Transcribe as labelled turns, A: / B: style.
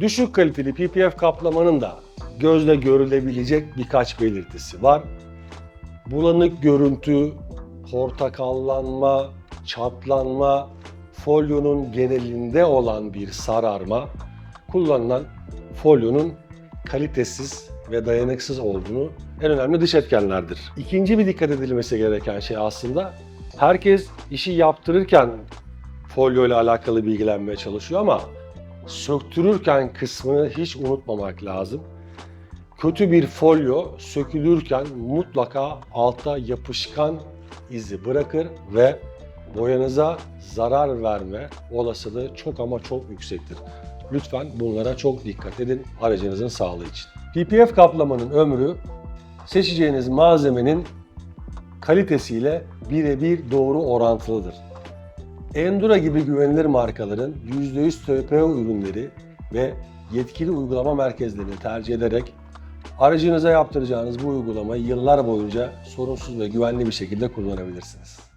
A: Düşük kaliteli PPF kaplamanın da gözle görülebilecek birkaç belirtisi var. Bulanık görüntü, portakallanma, çatlanma, folyonun genelinde olan bir sararma, kullanılan folyonun kalitesiz ve dayanıksız olduğunu en önemli dış etkenlerdir. İkinci bir dikkat edilmesi gereken şey aslında herkes işi yaptırırken folyo ile alakalı bilgilenmeye çalışıyor ama söktürürken kısmını hiç unutmamak lazım. Kötü bir folyo sökülürken mutlaka altta yapışkan izi bırakır ve boyanıza zarar verme olasılığı çok ama çok yüksektir. Lütfen bunlara çok dikkat edin aracınızın sağlığı için. PPF kaplamanın ömrü seçeceğiniz malzemenin kalitesiyle birebir doğru orantılıdır. Endura gibi güvenilir markaların %100 TPO ürünleri ve yetkili uygulama merkezlerini tercih ederek aracınıza yaptıracağınız bu uygulamayı yıllar boyunca sorunsuz ve güvenli bir şekilde kullanabilirsiniz.